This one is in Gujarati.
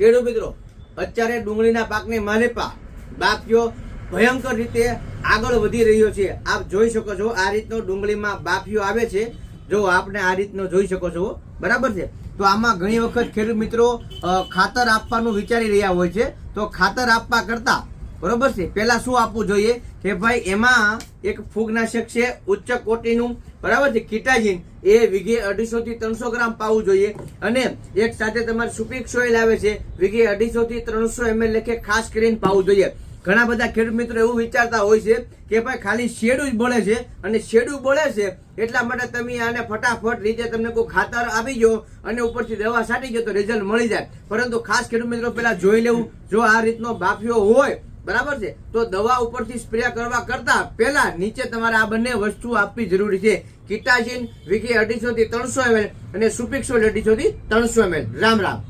ખેડૂત મિત્રો, અત્યારે ડુંગળીના પાકની માલેપા બાફ્યો ભયંકર રીતે આગળ વધી રહ્યો છે, આપ જોઈ શકો છો આ રીતનો ડુંગળીમાં બાફિયો આવે છે. જો આપને આ રીતનો જોઈ શકો છો, બરાબર છે? તો આમાં ઘણી વખત ખેડૂત મિત્રો ખાતર આપવાનું વિચારી રહ્યા હોય છે. તો ખાતર આપવા કરતા બરોબર છે? પેલા શું આપવું જોઈએ? કે ભાઈ, એમાં એક ફૂગનાશક છે, ઉચ્ચ કોટીનું, બરાબર છે? કિટાજીન. એ વીઘે અઢીસો થી ત્રણસો ગ્રામ પાવું જોઈએ. અને એક સાથે તમારે સુપીક સોઇલ આવે છે, વીઘે અઢીસો થી ત્રણસો એમએલ લેખે, ખાસ કરીને પાવું જોઈએ. ઘણા બધા ખેડૂત મિત્રો એવું વિચારતા હોય છે કે ભાઈ, ખાલી શેડું જ બળે છે. અને શેડું બળે છે એટલા માટે તમે આને ફટાફટ રીતે તમને કોઈ ખાતર આપી ગયો અને ઉપરથી દવા છાંટી ગયો તો રિઝલ્ટ મળી જાય. પરંતુ ખાસ ખેડૂત મિત્રો પેલા જોઈ લેવું. જો આ રીતનો બાફ્યો હોય બરાબર છે? તો દવા ઉપરથી સ્પ્રે કરવા કરતા પહેલા નીચે તમારે આ બંને વસ્તુ આપવી જરૂરી છે. કિટાજીન વીકે અઢીસો થી ત્રણસો એમએલ અને સુપિક્સોલ અઢીસો થી ત્રણસો એમએલ રામ રામ.